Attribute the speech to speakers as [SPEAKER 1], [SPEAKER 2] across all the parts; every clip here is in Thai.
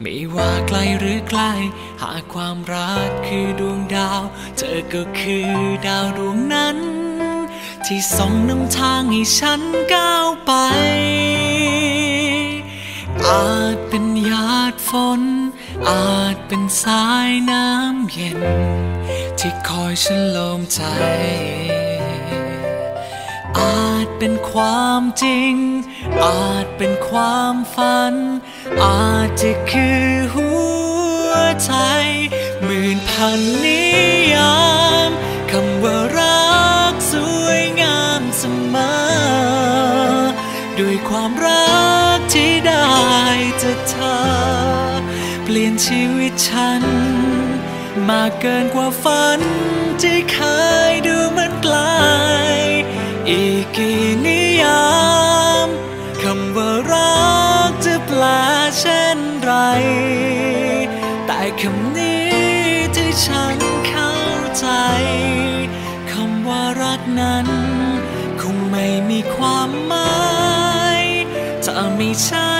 [SPEAKER 1] ไม่ว่าไกลหรือใกล้ หากความรักคือดวงดาว เธอก็คือดาวดวงนั้น ที่ส่องนำทางให้ฉันก้าวไป อาจเป็นหยาดฝน อาจเป็นสายน้ำเย็น ที่คอยฉันลมใจ จเป็นความจริง อาจเป็นความฝัน อาจจะคือหัวใจหมื่นพันนิยามคำว่ารักสวยงามเสมอด้วยความรักที่ได้จอเธอ เปลี่ยนชีวิตฉัน มากเกินกว่าฝันที่เคยดูมือนไกล อีกกี่นิยามคำว่ารักจะแปลเช่นไร แต่คำนี้ที่ฉันเข้าใจคำว่ารักนั้น คงไม่มีความหมายถ้าไม่ใช่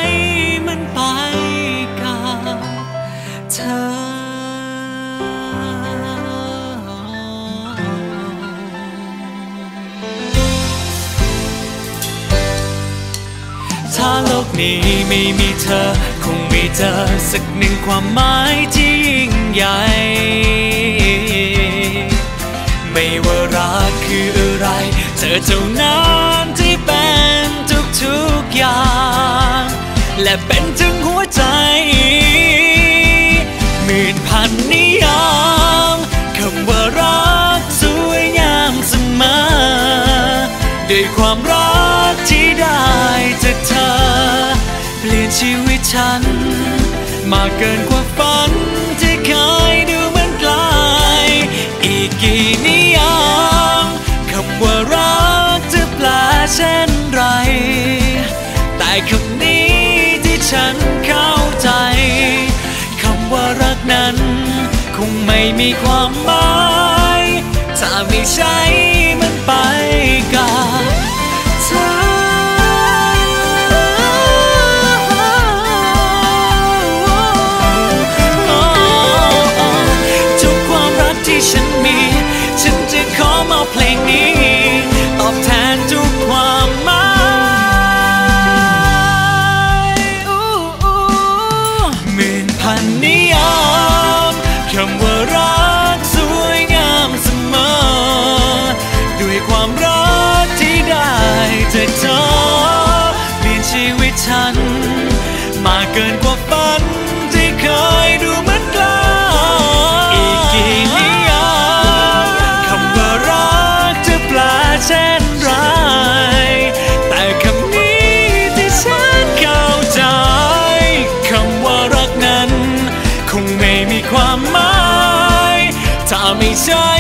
[SPEAKER 1] นี้ไม่มีเธอ คงไม่เจอสักหนึ่งความหมายที่ยิ่งใหญ่ ไม่ว่ารักคืออะไร เธอเท่านั้นที่เป็นทุกๆอย่าง และเป็นถึงหัวใจหมื่นพันนิยามคำว่ารักสวยงามเสมอด้วยความรัก ลี่ยนชีวิตฉัน มากเกินกว่าฝันที่เคยดูเหมือนไกล อีกกี่นิยามคำว่ารักจะแปลเช่นไร แต่คำนี้ที่ฉันเข้าใจคำว่ารักนั้น คงไม่มีความหมาย ถ้าไม่ใช่มันไปกับ ที่ฉันมี ฉันจะขอมอบเพลงนี้ ตอบแทนทุกความหมายหมื่นพันนิยามคำว่ารักสวยงามเสมอ ด้วยความรักที่ได้จากเธอเปลี่ยนชีวิตฉัน มาเกินกว่า ถ้